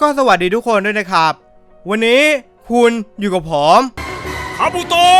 ก็สวัสดีทุกคนด้วยนะครับ วันนี้คุณอยู่กับผมคาบุโตะ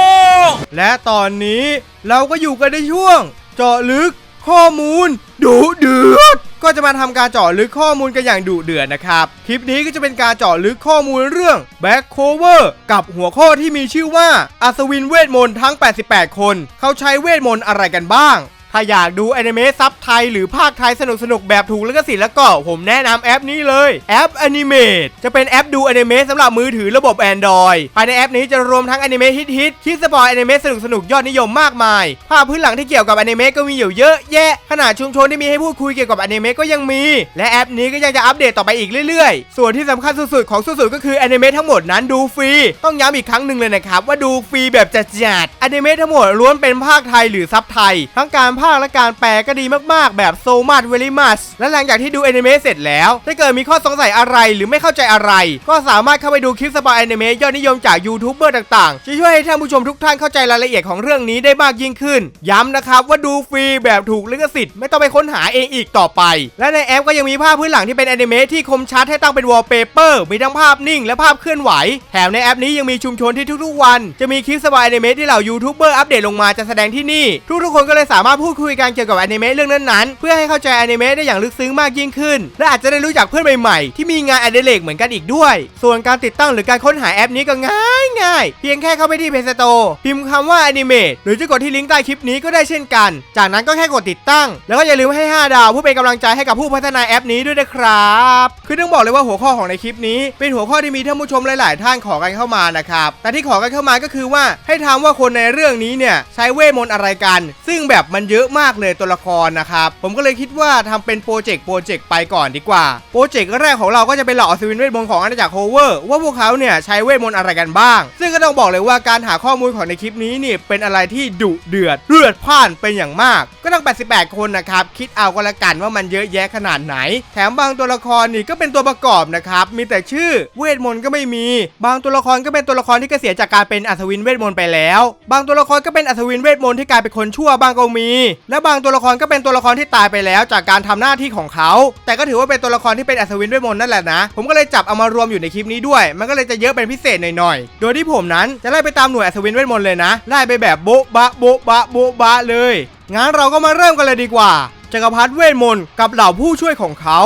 และตอนนี้เราก็อยู่กันในช่วง เจาะลึกข้อมูลดุเดือดก็จะมาทำการเจาะลึกข้อมูลกันอย่างดุเดือดนะครับ คลิปนี้ก็จะเป็นการเจาะลึกข้อมูลเรื่อง Back Cover กับหัวข้อที่มีชื่อว่าอัศวินเวทมนต์ทั้ง 88 คน เขาใช้เวทมนต์อะไรกันบ้างถ้าอยากดูอนิเมะซับไทยหรือภาคไทยสนุกๆแบบถูกลิขสิทธิ์แล้วก็ผมแนะนำแอปนี้เลยแอป Animate จะเป็นแอปดูอนิเมะสำหรับมือถือระบบ Android ภายในแอปนี้จะรวมทั้งอนิเมะฮิตๆคลิปสปอยอนิเมะสนุกๆยอดนิยมมากมาย ภาพพื้นหลังที่เกี่ยวกับอนิเมะก็มีอยู่เยอะแยะ ขนาดชุมชนที่มีให้พูดคุยเกี่ยวกับอนิเมะก็ยังมี และแอปนี้ก็ยังจะอัปเดตต่อไปอีกเรื่อยๆ ส่วนที่สำคัญสุดๆของสุดๆก็คืออนิเมะทั้งหมดนั้นดูฟรี ต้องย้ำอีกครั้งหนึ่งเลยนะครับว่าดูฟรีแบบจัดๆอนิเมะทั้งหมดล้วนเป็นภาคไทยหรือซับไทย ทั้งการภาคและการแปลก็ดีมากๆ แบบโซมัดเวลิมัสและหลังจากที่ดูแอนิเมะเสร็จแล้ว ถ้าเกิดมีข้อสงสัยอะไรหรือไม่เข้าใจอะไร ก็สามารถเข้าไปดูคลิปสปอยแอนิเมะยอดนิยมจากยูทูบเบอร์ต่างๆจะช่วยให้ท่านผู้ชมทุกท่านเข้าใจรายละเอียดของเรื่องนี้ได้มากยิ่งขึ้น ย้ำนะครับว่าดูฟรีแบบถูกลิขสิทธิ์ไม่ต้องไปค้นหาเองอีกต่อไป และในแอปก็ยังมีภาพพื้นหลังที่เป็นแอนิเมะที่คมชัดให้ตั้งเป็นวอลเปเปอร์มีทั้งภาพนิ่ง และภาพเคลื่อนไหว แถมในแอปนี้ยังมีชุมชนที่ทุกๆ วัน จะมีคลิปสปอยอนิเมะที่เหล่ายูทูบเบอร์อัปเดตลงมาจะแสดงที่นี่ ทุกๆคนก็เลยสามารถพูดูดคุยกันเกี่ยวกับอนิเมะเรื่องนั้นๆ เพื่อให้เข้าใจอนิเมะได้อย่างลึกซึ้งมากยิ่งขึ้น และอาจจะได้รู้จักเพื่อนใหม่ๆ ที่มีงานอดิเรกเหมือนกันอีกด้วย ส่วนการติดตั้งหรือการค้นหาแอปนี้ก็ง่ายง่ายเพียงแค่เข้าไปที่ Play Store พิมพ์คำว่าอนิเมะหรือจะกดที่ลิงก์ใต้คลิปนี้ก็ได้เช่นกัน จากนั้นก็แค่กดติดตั้ง แล้วก็อย่าลืมให้ 5 ดาวเพื่อเป็นกำลังใจให้กับผู้พัฒนาแอปนี้ด้วยนะครับ คือต้องบอกเลยว่าหัวข้อของในคลิปนี้ เป็นหัวข้อที่มีท่านผู้ชมหลาย ๆ ท่านขอกันเข้ามานะครับ แต่ที่ขอกันเข้ามาก็คือว่าให้ทำว่าคนในเรื่องนี้เนี่ยใช้เวทมนต์อะไรกัน ซึ่งแบบมันเยอะอะมากเลยตัวละครนะครับ ผมก็เลยคิดว่าทำเป็นโปรเจกต์โปรเจกต์ไปก่อนดีกว่า โปรเจกต์แรกของเราก็จะเป็นเหล่าอัศวินเวทมนต์ของอาณาจักรโฮเวอร์ว่าพวกเขาเนี่ยใช้เวทมนต์อะไรกันบ้าง ซึ่งก็ต้องบอกเลยว่าการหาข้อมูลของในคลิปนี้เนี่ยเป็นอะไรที่ดุเดือดเลือดพ่านเป็นอย่างมาก ก็ต้อง88 คนนะครับคิดเอาก็แล้วกันว่ามันเยอะแยะขนาดไหน แถมบางตัวละครนี่ก็เป็นตัวประกอบนะครับมีแต่ชื่อเวทมนต์ก็ไม่มี บางตัวละครก็เป็นตัวละครที่เกษียณจากการเป็นอัศวินเวทมนต์ไปแล้ว บางตัวละครก็เป็นอัศวินเวทมนต์ที่กลายเป็นคนชั่วบ้างก็มีและบางตัวละครก็เป็นตัวละครที่ตายไปแล้ว จากการทำหน้าที่ของเขา แต่ก็ถือว่าเป็นตัวละครที่เป็นอัศวินเวทมนต์นั่นแหละนะ ผมก็เลยจับเอามารวมอยู่ในคลิปนี้ด้วย มันก็เลยจะเยอะเป็นพิเศษหน่อยๆ โดยที่ผมนั้นจะไล่ไปตามหน่วยอัศวินเวทมนต์เลยนะ ไล่ไปแบบโบ๊ะบะโบ๊ะบะโบ๊ะบะเลย งั้นเราก็มาเริ่มกันเลยดีกว่า จักรพรรดิเวทมนต์กับเหล่าผู้ช่วยของเขา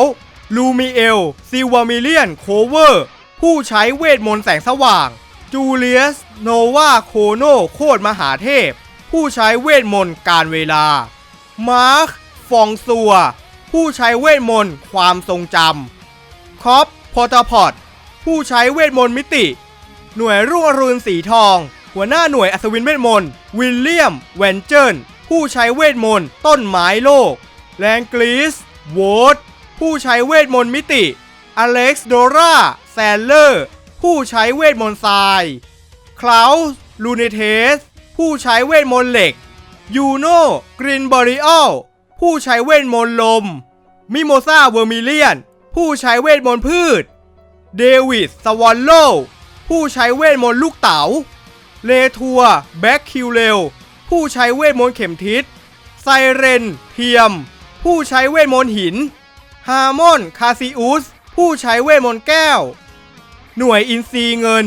ลูมิเอลซิวามิเลียน โคเวอร์ ผู้ใช้เวทมนต์แสงสว่าง จูเลียส โนวา โคโน โคตรมหาเทพ ผู้ใช้เวทมนต์การเวลา มาร์ค ฟองซัว ผู้ใช้เวทมนต์ความทรงจำคอปพอตาพอดผู้ใช้เวทมนต์มิติ หน่วยรุ่งอรุณสีทอง หัวหน้าหน่วยอัศวินเวทมนต์วิลเลียม แวนเจิลผู้ใช้เวทมนต์ต้นไม้โลก แลงกลีสโวตผู้ใช้เวทมนต์มิติ อเล็กซ์โดราแซนเลอร์ ผู้ใช้เวทมนต์ทราย คลาวส์ลูเนเทส ผู้ใช้เวทมนต์เหล็กยูโนกรินบอริออลผู้ใช้เวทมนต์ลม มิโมซาเวอร์มิเลียน ผู้ใช้เวทมนต์พืช เดวิดสวอนโล ผู้ใช้เวทมนต์ลูกเต๋า เลทัว แบ็คคิวเลลผู้ใช้เวทมนต์เข็มทิศ ไซเรน เทียม ผู้ใช้เวทมนต์หิน ฮาร์มอน คาซิอุส ผู้ใช้เวทมนต์แก้ว หน่วยอินซีเงิน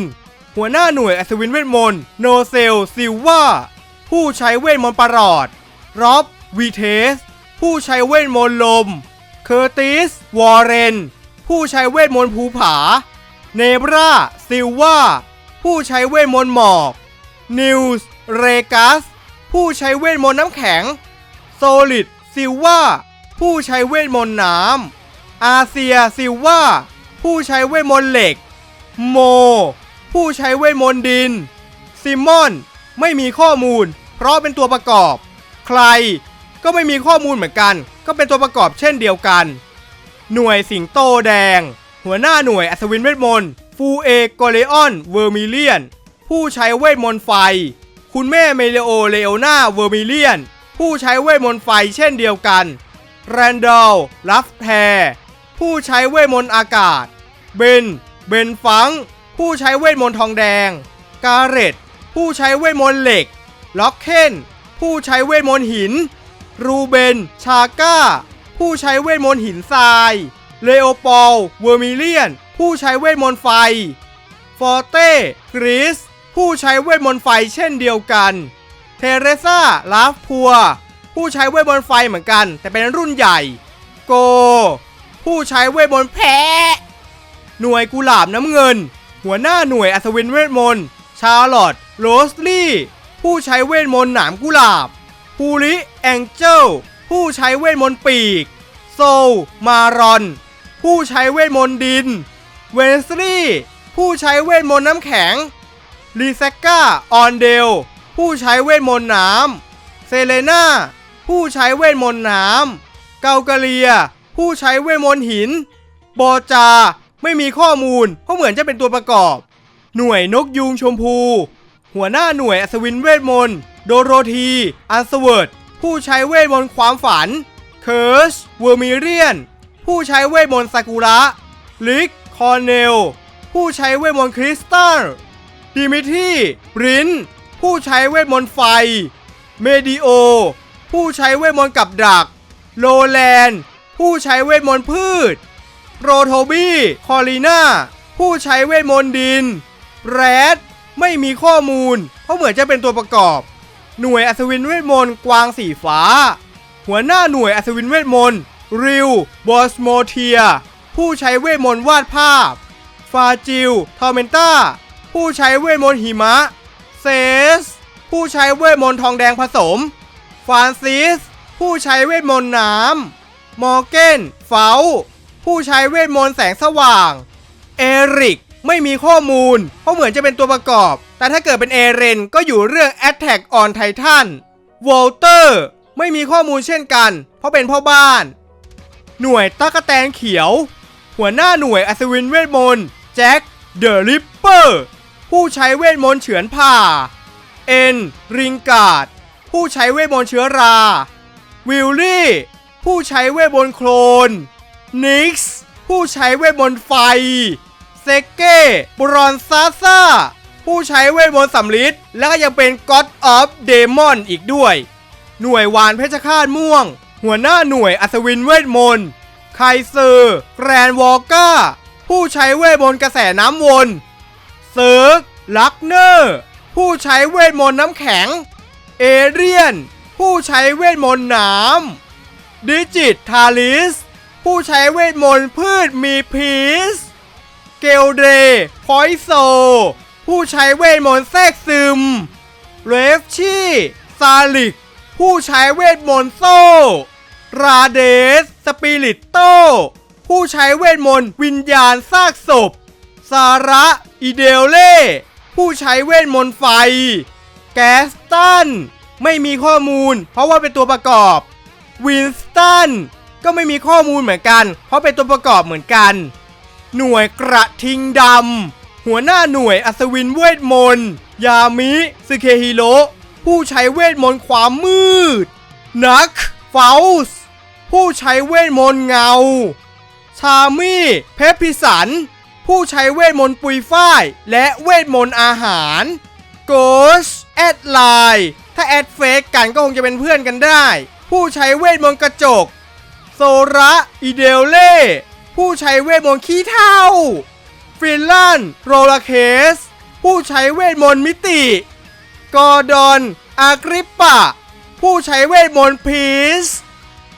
หัวหน้าหน่วยอัศวินเวทมนต์โนเซลซิลวาผู้ใช้เวทมนต์ประหลอดร็อบวีเทส ผู้ใช้เวทมนต์ลม เคอร์ติส วอร์เรน ผู้ใช้เวทมนต์ภูผา เนบราซิลวาผู้ใช้เวทมนต์หมอก นิวส์ เรกัส ผู้ใช้เวทมนต์น้ำแข็ง โซลิด ซิลวาผู้ใช้เวทมนต์น้ำอาเซียซิลวาผู้ใช้เวทมนต์เหล็ก โม ผู้ใช้เวทมนต์ดิน ซิมอน ไม่มีข้อมูล เพราะเป็นตัวประกอบ ใคร ก็ไม่มีข้อมูลเหมือนกัน ก็เป็นตัวประกอบเช่นเดียวกัน หน่วยสิงโตแดง หัวหน้าหน่วยอัศวินเวทมนต์ฟูเอกโกเลออนเวอร์มิเลียน ผู้ใช้เวทมนต์ไฟ คุณแม่เมเลโอเลโอนาเวอร์มิเลียน ผู้ใช้เวทมนต์ไฟเช่นเดียวกันแรนดอลลัฟแทร์ผู้ใช้เวทมนต์อากาศ เบน เบนฟัง ผู้ใช้เวทมนต์ทองแดง กาเรตผู้ใช้เวทมนต์เหล็ก ล็อกเคนผู้ใช้เวทมนต์หิน รูเบน ชาก้า ผู้ใช้เวทมนต์หินทราย เลโอปอล เวอร์มิเลียน ผู้ใช้เวทมนต์ไฟ ฟอร์เต้กริส ผู้ใช้เวทมนต์ไฟเช่นเดียวกัน เทเรซาลาฟพัว ผู้ใช้เวทมนต์ไฟเหมือนกัน แต่เป็นรุ่นใหญ่ โก ผู้ใช้เวทมนต์แพ้ หน่วยกุหลาบน้ำเงิน หัวหน้าหน่วยอัศวินเวทมนต์ ชาร์ลอตโรสลี่ ผู้ใช้เวทมนต์หนามกุหลาบภูริแองเจลผู้ใช้เวทมนต์ปีก โซลมารอน ผู้ใช้เวทมนต์ดิน เวนสลีย์ผู้ใช้เวทมนต์น้ำแข็งลีเซก้าออนเดล ผู้ใช้เวทมนต์น้ำเซเลนาผู้ใช้เวทมนต์น้ำเกากเลีย ผู้ใช้เวทมนต์หิน โบจา ไม่มีข้อมูลเพราะเหมือนจะเป็นตัวประกอบ หน่วยนกยูงชมพู หัวหน้าหน่วยอัศวินเวทมนต์โดโรธีอันสเวิร์ดผู้ใช้เวทมนต์ความฝัน เคิร์สเวอร์มิเรียน ผู้ใช้เวทมนต์ซากุระ ลิก คอร์เนล ผู้ใช้เวทมนต์คริสตัลดิมิทีบริน ผู้ใช้เวทมนต์ไฟ เมดิโอ ผู้ใช้เวทมนต์กับดัก โลแลน ผู้ใช้เวทมนต์พืช โรโทบี้ คอลีนาผู้ใช้เวทมนต์ดิน แรด ไม่มีข้อมูล เพราะเหมือนจะเป็นตัวประกอบ หน่วยอัศวินเวทมนต์กวางสีฟ้า หัวหน้าหน่วยอัศวินเวทมนต์ริว บอสโมเทีย ผู้ใช้เวทมนต์วาดภาพ ฟาจิล ทอร์เมนต้า ผู้ใช้เวทมนต์หิมะ เซส ผู้ใช้เวทมนต์ทองแดงผสม ฟานซิส ผู้ใช้เวทมนต์น้ำ มอร์เกน เฟล ผู้ใช้เวทมนต์แสงสว่าง เอริกไม่มีข้อมูล เพราะเหมือนจะเป็นตัวประกอบ แต่ถ้าเกิดเป็นเอเรนก็อยู่เรื่อง Attack on Titan วอลเตอร์ไม่มีข้อมูลเช่นกัน เพราะเป็นพ่อบ้าน หน่วยตั๊กแตนเขียว หัวหน้าหน่วยอัศวินเวทมนต์แจ็คเดอะริปเปอร์ผู้ใช้เวทมนต์เฉือนผ่า เอ็นริงการ์ดผู้ใช้เวทมนต์เชื้อรา วิลลี่ ผู้ใช้เวทมนต์โคลน นิกส์ผู้ใช้เวทมนต์ไฟ เซเก้บรอนซาซ่า ผู้ใช้เวทมนต์สำลิดและก็ยังเป็น God of Demon อีกด้วย หน่วยวานเพชฌฆาตม่วง หัวหน้าหน่วยอัศวินเวทมนต์ไคเซอร์ แกรนวอลก้า ผู้ใช้เวทมนต์กระแสน้ำวนเซิร์กลักเนอร์ ผู้ใช้เวทมนต์น้ำแข็ง เอเรียน ผู้ใช้เวทมนต์น้ำดิจิตทาลิส ผู้ใช้เวทมนต์พืชมีพีซเกลเดรพอยโซ ผู้ใช้เวทมนต์แทรกซึมเรฟชี่ซาลิก ผู้ใช้เวทมนต์โซราเดส สปิริตโต ผู้ใช้เวทมนต์วิญญาณซากศพซาระอิเดลเล่ ผู้ใช้เวทมนต์ไฟ แกสตัน ไม่มีข้อมูล เพราะว่าเป็นตัวประกอบ วินสตัน ก็ไม่มีข้อมูลเหมือนกัน เพราะเป็นตัวประกอบเหมือนกัน หน่วยกระทิงดำ หัวหน้าหน่วยอัศวินเวทมนต์ยามิซึเคฮิโรผู้ใช้เวทมนต์ความมืด นักเฟลส์ผู้ใช้เวทมนต์เงา ชามี่ เพปพิสัน ผู้ใช้เวทมนต์ปุยฝ้าย และเวทมนต์อาหารโกชแอดไลน์ถ้าแอดเฟกกันก็คงจะเป็นเพื่อนกันได้ ผู้ใช้เวทมนต์กระจก โซระอีเดลเล่ ผู้ใช้เวทมนต์ขี้เท่าฟินลันโรลาเคส ผู้ใช้เวทมนต์มิติ กอร์ดอน อากริปปะ ผู้ใช้เวทมนต์พีซ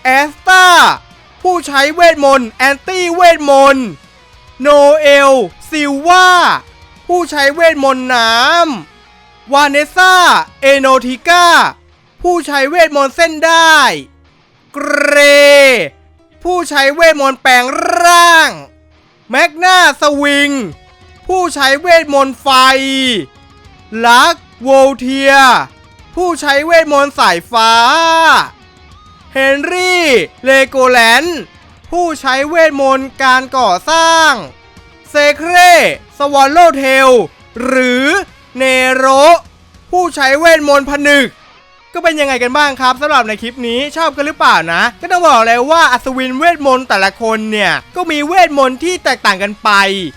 แอสตาผู้ใช้เวทมนต์แอนตี้เวทมนต์โนเอลซิลวาผู้ใช้เวทมนต์น้ำวาเนซ่า เอโนทิก้า ผู้ใช้เวทมนต์เส้นได้ เกร ผู้ใช้เวทมนต์แปลงร่าง แมกนาสวิง ผู้ใช้เวทมนต์ไฟ ลักโวลเทีย ผู้ใช้เวทมนต์สายฟ้า เฮนรี่ เลโกแลนผู้ใช้เวทมนต์การก่อสร้าง เซเครสวอลโลเทล หรือเนโรผู้ใช้เวทมนต์ผนึก ก็เป็นยังไงกันบ้างครับสำหรับในคลิปนี้ชอบกันหรือเปล่านะ ก็ต้องบอกเลยว่าอัศวินเวทมนต์แต่ละคนเนี่ย ก็มีเวทมนต์ที่แตกต่างกันไป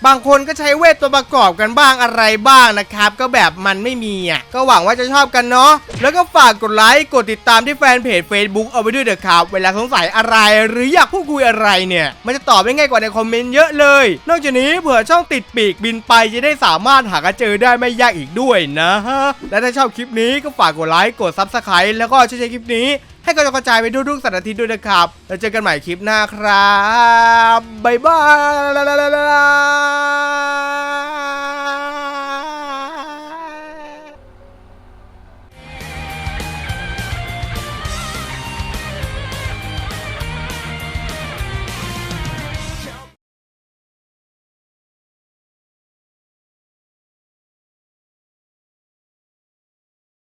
บางคนก็ใช้เวทตัวประกอบกันบ้างอะไรบ้างนะครับ ก็แบบมันไม่มีอะก็หวังว่าจะชอบกันเนาะแล้วก็ฝากกดไลค์กดติดตามที่แฟนเพจ Facebook เอาไว้ด้วยเถอะครับ เวลาสงสัยอะไรหรืออยากพูดคุยอะไรเนี่ย มันจะตอบได้ง่ายกว่าในคอมเมนต์เยอะเลย นอกจากนี้เผื่อช่องติดปีกบินไปจะได้สามารถหากันเจอได้ไม่ยากอีกด้วยนะฮะและถ้าชอบคลิปนี้ก็ฝากกดไลค์กดซับสไคร้แล้วก็ช่วยแชร์คลิปนี้ ให้กระจายไปทุกๆสัปดาห์ที่ด้วยนะครับ แล้วเจอกันใหม่คลิปหน้าครับ บ๊ายบาย